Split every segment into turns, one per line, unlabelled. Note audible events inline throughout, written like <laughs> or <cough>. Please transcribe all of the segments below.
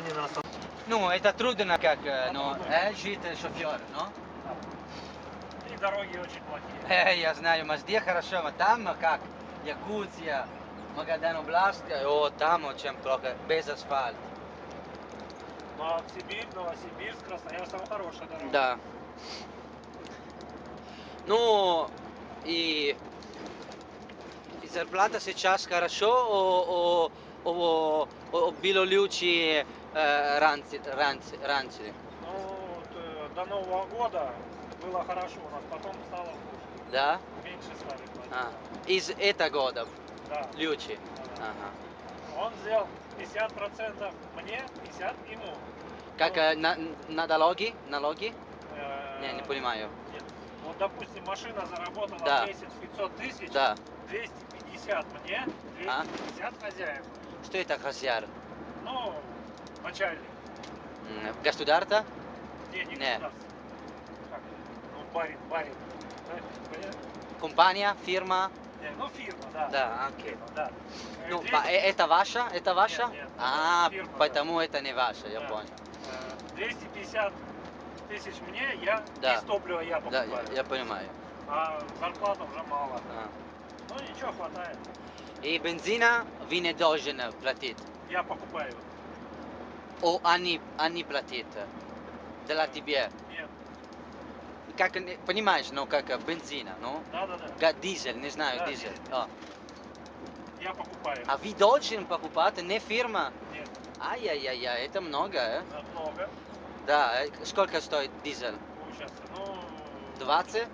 не на остановке.
Ну, это трудно как, ну, э, жить шофер, ну?
И дороги очень плохие.
Э, я знаю, везде хорошо, а там как? Якутия, Магадан область, о, там очень плохо, без асфальта.
Ну а в Сибирь, Новосибирск, Красноярск, там хорошая дорога.
Да. Ну, и, и зарплата сейчас хорошо, о, о, о, о, было лучше э, раньше, раньше, раньше,
Ну, э, до Нового года было хорошо, у нас потом стало хуже.
да?
Меньше стали платить.
А, из этого года
Да.
лучше.
да.
Ага.
Он взял 50% мне, 50 ему.
Как
Ну,
э, на, налоги? Налоги?
э,
Не, не понимаю.
нет. Вот, допустим, машина заработала
Да.
в месяц 500 тысяч,
Да.
250 мне, 250 хозяину.
Что это хозяин?
Ну, начальник.
М, Государство?
Не, не
Не.
государство. Ну, барин, барин. Знаешь, понятно?
Компания? Фирма?
Не, ну, фирма, да.
Да, окей.
Фирма, да. Э,
Ну,
200,
па- э, это ваша? Это ваша?
Нет, нет,
а,
фирма,
поэтому это не ваша, я
Да.
понял.
э, 250 тысяч мне, я
Да.
без топлива я
Да,
покупаю.
я, я понимаю.
А зарплата уже мало.
А.
Ну, ничего, хватает.
И бензина вы не должен платить.
Я покупаю.
О, они, они платят. Для тебя.
Нет.
Как, понимаешь, ну, как э, бензина, ну?
Да-да-да.
Га- Дизель, не знаю,
Да,
дизель.
дизель.
А.
Я покупаю.
а вы должен покупать, не фирма?
Нет,
Ай-яй-яй, это много, э?
много.
Да, э, сколько стоит дизель?
Ну, сейчас, ну...
20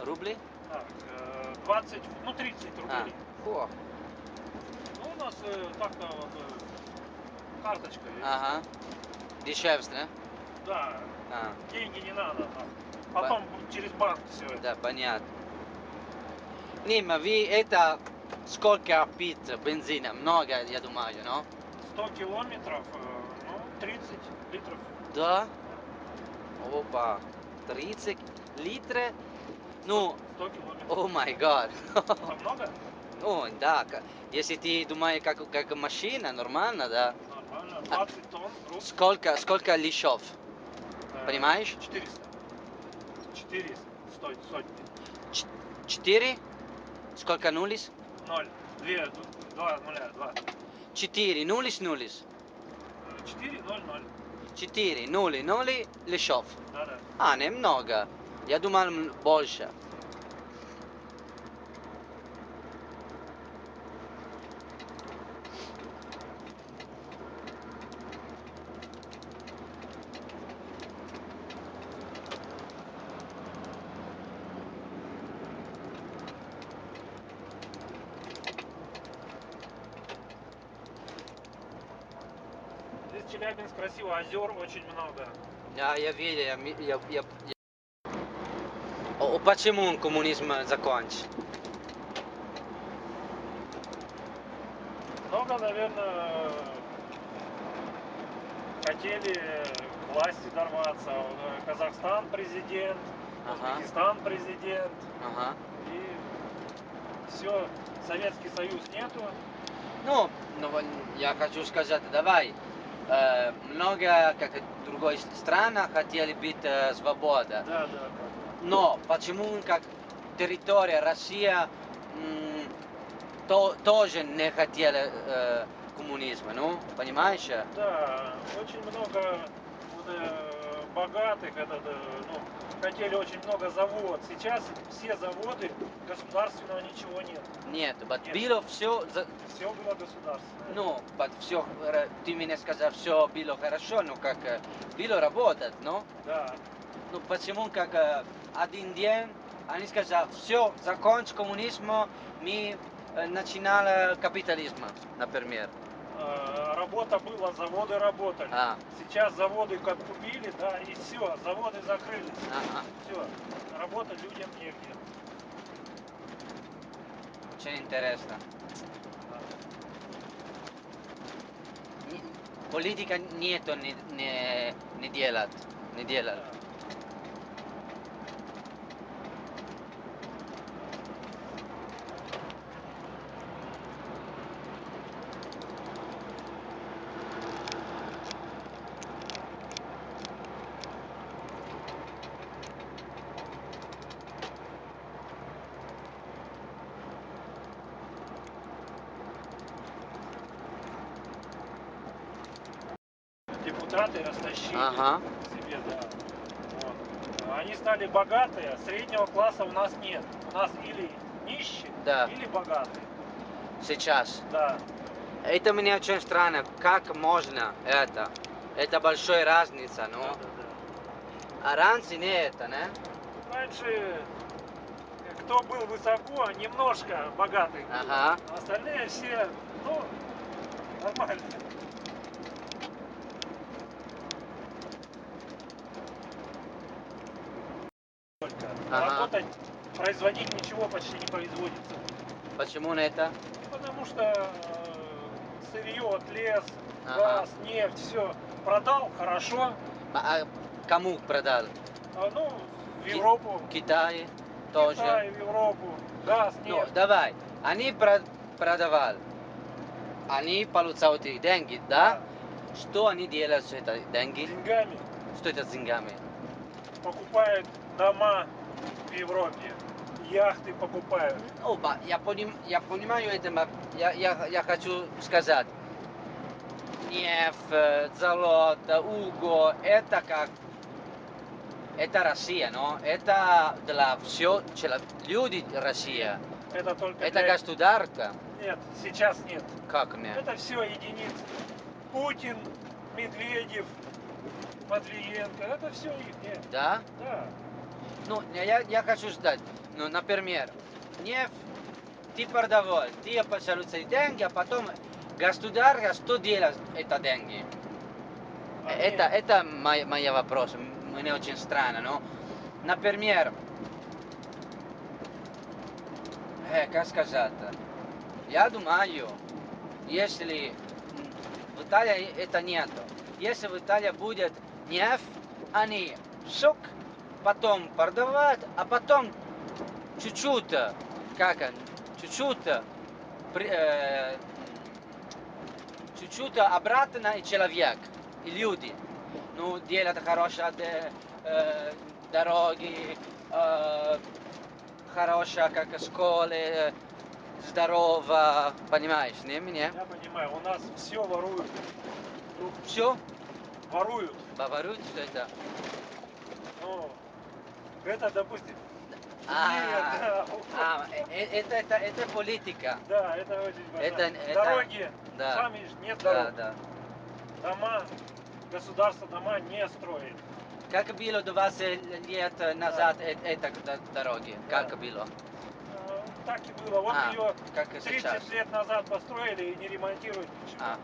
рублей?
Так, э, 20, ну, 30
А.
рублей.
О,
Ну, у нас э, так-то вот, э, карточка есть.
ага. Дешевле, да?
Да,
А,
деньги не надо. Потом через банк все это.
да, понятно. Нима, вы это сколько пить бензина? Много, я думаю, ну?
100 километров, э, ну, 30 литров.
Да? Опа, 30 литров? Ну,
100 километров.
о май гад.
Это много? <laughs>
Ну, да, если ты думаешь, как, как машина, нормально, да.
Нормально. 20 тонн груз.
Сколько, сколько лишов?
э,
понимаешь?
400. 400 стоит сотни.
Четыре? Сколько нулис?
Ноль. Две, ду- два нуля, два.
Четыре, нулис, нулис.
Э, Четыре, ноль, ноль.
Четыре, нули, нули, лишов.
Да-да.
А, немного. Я думал больше.
Челябинск красиво, озер очень много.
Я, я видел, я, я, я, я- почему коммунизм закончил?
Много, наверное, хотели к власти дорваться. Э, Казахстан президент,
Ага.
Узбекистан президент.
Ага.
И все, Советский Союз нету.
Ну, ну, я хочу сказать, давай. Э, много, как и другой странах, хотели быть э, свобода.
Да, да, да.
Но почему как территория Россия то, тоже не хотела э, коммунизма, ну, понимаешь?
Да, очень много вот, э, богатых, это, ну, хотели очень много завод. Сейчас все заводы государственного ничего нет.
Нет, вот
Нет.
было все,
Все было государственное.
ну, вот все, ты мне сказал, все было хорошо, ну, как э, было работать, ну,
Да.
ну, почему как э, один день они сказали, все, закончим коммунизм, мы э, начинали капитализм, например.
Э, Работа была, заводы работали.
А,
Сейчас заводы как купили, да, и все, заводы закрылись.
ага.
Все, работать людям негде.
Очень интересно. Политика нету не, не, не делать, не делать.
Да. Депутаты растащили
Ага.
себе, да. Вот. Они стали богатые, среднего класса у нас нет. У нас или нищие,
Да.
или богатые.
Сейчас.
Да.
Это мне очень странно. Как можно это? Это большая разница,
Да,
ну.
да, да.
А раньше не это, не?
Раньше кто был высоко, немножко богатый.
Ага.
А остальные все, ну, нормально. Только
Ага.
работать, производить ничего почти не производится.
Почему не это?
Потому что э, сырье, лес,
Ага.
газ, нефть, все продал хорошо.
А, а кому продал?
А, ну, в
Ки-
Европу,
Китай тоже.
Китай, в Европу, газ,
Ну,
нефть.
давай. Они про- продавали. Они получают деньги, да? Что они делают с этой деньги?
Деньгами
Что это с деньгами?
покупают дома в Европе, яхты покупают.
Оба, я, поним, я понимаю это, я, я, я хочу сказать. Нефть, э, золото, уго, это как... Это Россия, но это для все люди Россия.
Это только
Это
для-
государство.
Нет, сейчас нет.
Как нет?
Это все единицы. Путин, Медведев, Матвиенко, это все их. Нет,
Да?
да.
Ну, я, я хочу сказать, ну, например, нефть, ты продавал, ты получаешь деньги, а потом государство что делает это деньги?
Они-
Это, это мой, мой вопрос, мне очень странно, но, например, э, как сказать, я думаю, если в Италии это нету, если в Италии будет нефть, они шок, потом продавать, а потом чуть-чуть, э, как он, чуть-чуть, э, э, чуть-чуть обратно и человек, и люди. Ну, делать хорошие де- э, дороги, э, хорошая как школы, э, здорово, понимаешь, не меня?
Я понимаю, у нас все воруют. Ну,
Все,
воруют.
воруют, что это?
Ну, это, допустим,
А,
нет, да,
а, э, это, это, это политика.
да, это очень важно.
Это- это-
Дороги,
да.
сами ж нет
Да,
дорог.
да.
Дома, государство дома не строит.
Как было 20 лет назад э- это д- дороги?
Да.
Как было?
Э, Так и было. Вот
А,
ее
как и
30
сейчас.
лет назад построили и не ремонтируют ничего.
А,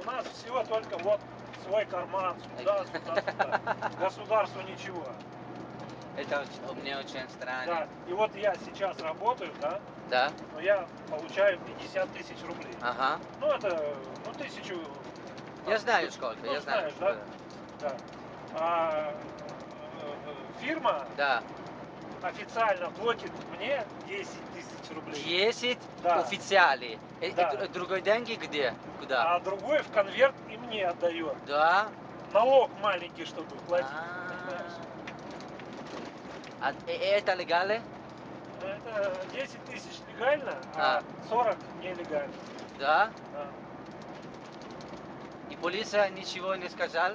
У нас все только вот свой карман, сюда, сюда, сюда. <laughs> Государству ничего.
это мне очень странно.
Да. И вот я сейчас работаю, да,
Да?
но я получаю 50 тысяч рублей.
Ага.
Ну это, ну тысячу.
Я
там,
знаю
ну,
сколько,
ну,
я знаю.
знаешь, да? Да. А э, фирма
Да.
Официально платит мне 10 тысяч рублей.
10
Да.
официали. Э, э,
Да.
д- другой деньги где? Куда?
А другой в конверт и мне отдает.
Да.
Налог маленький, чтобы платить.
А.
понимаешь?
А э- это легально?
Это 10 тысяч легально, а 40 нелегально.
Да.
Да.
И полиция ничего не сказал?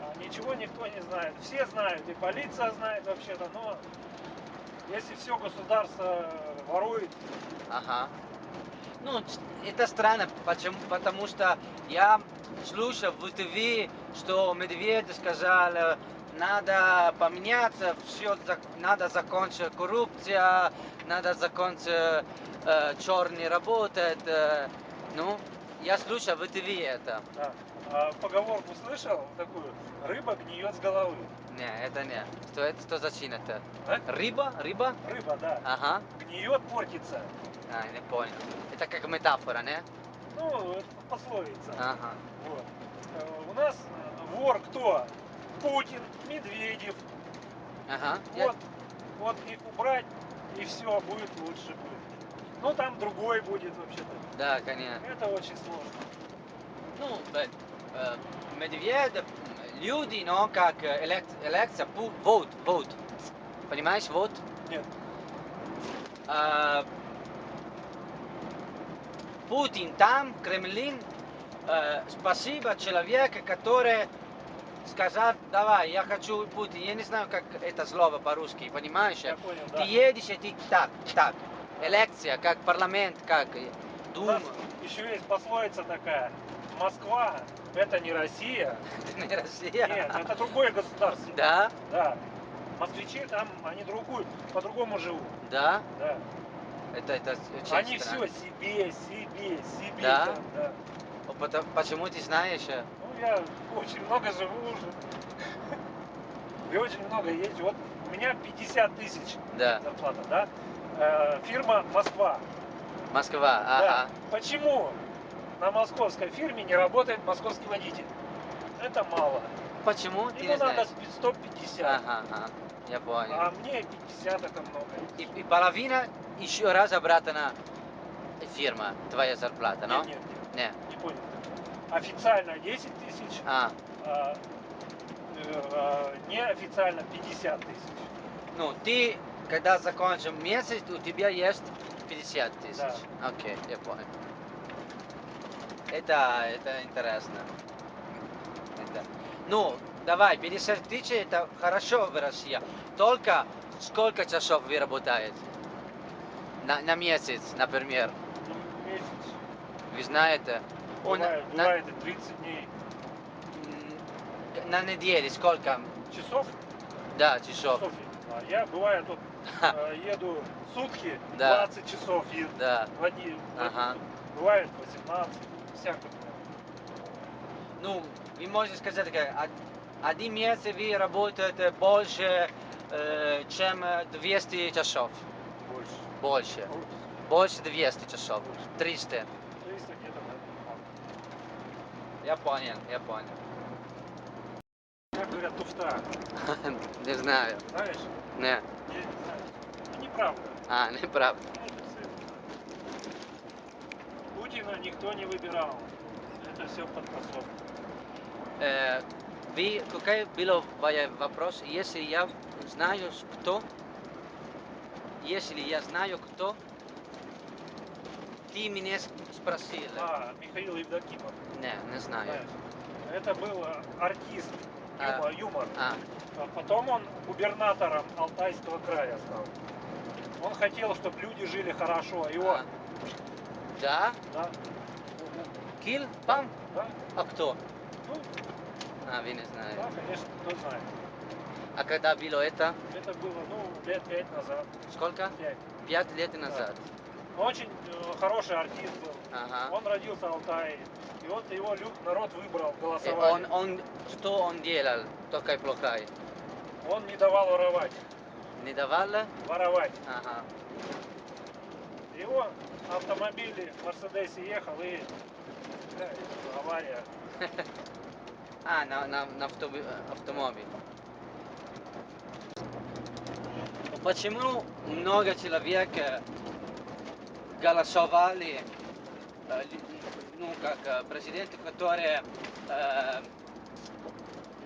А ничего никто не знает. Все знают, и полиция знает вообще-то, но если все государство ворует,
Ага. Ну, это странно, почему? потому что я слушал в ТВ, что Медведев сказал, э, надо поменяться, все, надо закончить коррупция, надо закончить э, черный работать. э, ну, я слушал в ТВ это.
да. А поговорку слышал такую, рыба гниет с головы.
Не, это не. Что это, что значит это?
А?
Рыба? Рыба?
Рыба, да,
Ага.
гниет, портится.
А, не понял. Это как метафора, не?
Ну, пословица.
Ага.
Вот. Э, У нас э, вор кто? Путин, Медведев.
Ага. Я-
Вот, вот их убрать, и все, будет лучше будет. Ну, там другой будет вообще-то.
Да, конечно.
Это очень сложно.
Ну, э, Медведев, м, люди, но как э, элект, элекция, vote, vote. Понимаешь, vote?
Нет.
А, Путин там, Кремлин, э, спасибо человека, который сказал, давай, я хочу Путин. Я не знаю, как это слово по-русски, понимаешь?
Я понял,
Ты
да.
едешь, и ты так, так. Элекция, как парламент, как э, Дума.
еще есть пословица такая. Москва это не Россия. <laughs>
Не Россия.
Нет, это другое государство.
Да,
Да. Москвичи там, они другую, по-другому живут.
да,
Да.
это, это очень
Они
странно.
все себе, себе, себе.
Да?
там, да.
О, пото- Почему ты знаешь?
Ну, я очень много живу уже. <laughs> И очень много езжу. Вот у меня 50 тысяч
Да,
зарплата, да? Э, фирма Москва.
Москва,
Да.
ага.
Почему на московской фирме не работает московский водитель? Это мало.
Почему? Ты
Ему
не
надо
знаешь?
спи- 150.
Ага, ага, я понял.
А мне 50 это много.
И, и половина еще раз обратно фирма, твоя зарплата, но?
Нет, нет, нет,
Не.
не понял. Официально 10 тысяч,
А,
а э, э, неофициально 50 тысяч.
ну ты, когда закончим месяц, у тебя есть 50 тысяч.
Да.
Окей, я понял. Это, это интересно. Это- Ну, давай, 50 тысяч это хорошо в России. Только сколько часов вы работаете? На, на месяц, например.
Месяц.
Вы знаете? На-
Бывает,
на-
бывает и 30 дней.
На неделе сколько?
Часов?
Да, часов.
Часов я- я бывает вот э, еду сутки,
Да.
20 часов еду.
Да.
В один,
Ага.
Бывает 18, всякое.
Ну, вы можете сказать, как од- один месяц вы работаете больше, э, чем э, 200 часов.
Больше.
Больше.
Больше.
Больше 200 часов. 300.
300 где-то, да.
Я понял, я понял.
Как говорят, туфта. <laughs>
Не знаю.
Знаешь?
Не.
Не знаю. Ну, неправда.
А, неправда.
Путина никто не выбирал. Это все подтасовка.
Э, вы, какой был вопрос? Если я знаю, кто, если я знаю, кто, ты меня спросил.
А, Михаил Евдокимов.
Не, не знаю.
знаешь. Это был артист,
А.
юмор.
А,
А Потом он губернатором Алтайского края стал. Он хотел, чтобы люди жили хорошо. Его,
а. Да?
да,
Кил? Пам?
да,
А кто?
ну,
А, вы не
да,
знаете.
конечно, кто знает.
А когда было это?
Это было, ну, лет пять назад.
Сколько?
Пять.
Пять лет назад.
Очень э, хороший артист был.
Ага.
Он родился в Алтае. И вот его лю- народ выбрал,
И
голосовали.
он, он, что он делал, такой плохой?
Он не давал воровать.
Не давал?
Воровать.
Ага.
Его автомобиль в Мерседесе ехал и э, авария. <laughs>
А, на, на, на автоби- автомобиль. Почему много человек э, голосовали, э, лю- ну, как э, президент, который э,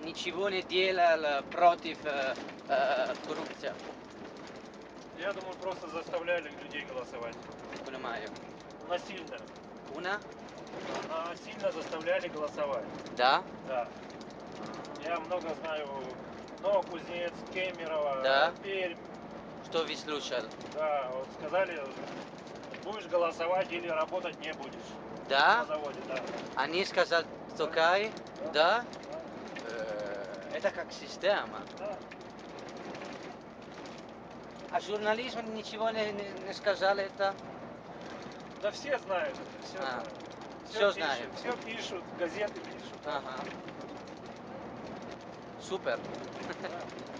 ничего не делал э, против э, э, коррупции?
Я думаю, просто заставляли людей голосовать.
Понимаю.
Насильно.
Una?
Насильно заставляли голосовать.
Да?
Да. Я много знаю Новокузнец, Кемерово,
Да.
Пермь.
Что вы слушали?
Да, вот сказали, будешь голосовать или работать не будешь.
Да?
На заводе, да.
Они сказали, такая? Да?
Да.
Э, Это как система.
да.
А журнализм ничего не, не, не сказали это?
Да все знают это, все
А,
знают.
всё знают.
Все пишут, газеты пишут.
Ага. Супер.
Да.